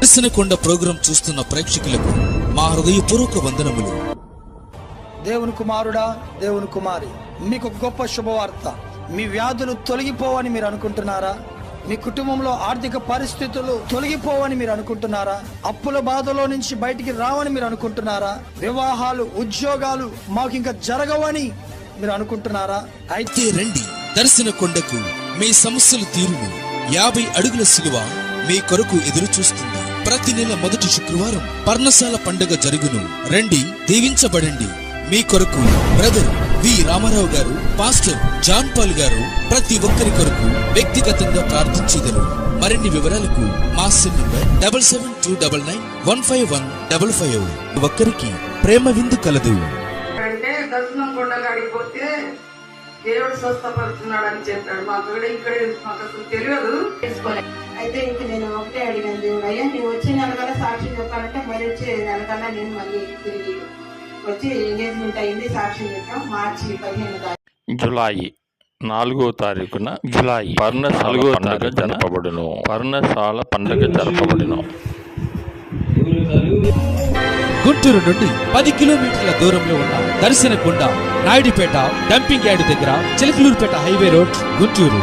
దర్శనకొండ programme చూస్తున్న ప్రేక్షకులకు మా హృదయపూర్వక వందనములు. దేవుని కుమారుడా దేవుని కుమారి మీకు ఒక గొప్ప శుభవార్త. మీ వ్యాధులు తొలగిపోవని మీరు అనుకుంటున్నారా? మీ కుటుంబంలో ఆర్థిక పరిస్థితులు తొలగిపోవని మీరు అనుకుంటున్నారా? అప్పుల బాధలో నుంచి బయటికి రావని మీరు అనుకుంటున్నారా? వివాహాలు ఉద్యోగాలు మాకు ఇంకా జరగవని మీరు అనుకుంటున్నారా? అయితే రండి దర్శనకొండకు మీ సమస్యలు తీరును. యాభై అడుగుల సిలువ మీ కొరకు ఎదురు చూస్తుంది ప్రతి నెల మొదటి శుక్రవారం పర్ణశాల పండుగ జరుగును. రండి దీవించబడండి. మీ కొరకు బ్రదర్ వి రామారావు గారు పాస్టర్ జాన్ పాల్ గారు ప్రతి ఒక్కరి కొరకు వ్యక్తిగతంగా ప్రార్థించేదరు మరిన్ని వివరాలకు మా cell number double seven two double nine one five one double five ఒక్కరికి ప్రేమ విందు కలదు. అంటే దర్శనం కొండగాడికి దేవుడు స్వస్థపడుతున్నాడు అని చెప్పాడు. మాకు కూడా ఇక్కడే మాకు అసలు తెలియదు. అయితే ఇంక నేను ఒకటే అడిగాను దేవుడు అయ్యా నువ్వు వచ్చే నెల కల్లా సాక్షి చెప్పాలంటే మరి వచ్చే నెల కల్లా నేను మళ్ళీ తిరిగి వచ్చి ఎంగేజ్మెంట్ అయింది సాక్షి చెప్పాం మార్చి పదిహేను తారీఖు. జులై నాలుగో తారీఖున జులై పర్ణశాల పండుగ జరపబడును. పర్ణశాల పండుగ జరపబడును. గుంటూరు నుండి పది కిలోమీటర్ల దూరంలో ఉన్న దర్శనకొండ నాయుడిపేట డంపింగ్ యార్డ్ దగ్గర చిలకలూరుపేట హైవే రోడ్ గుంటూరు.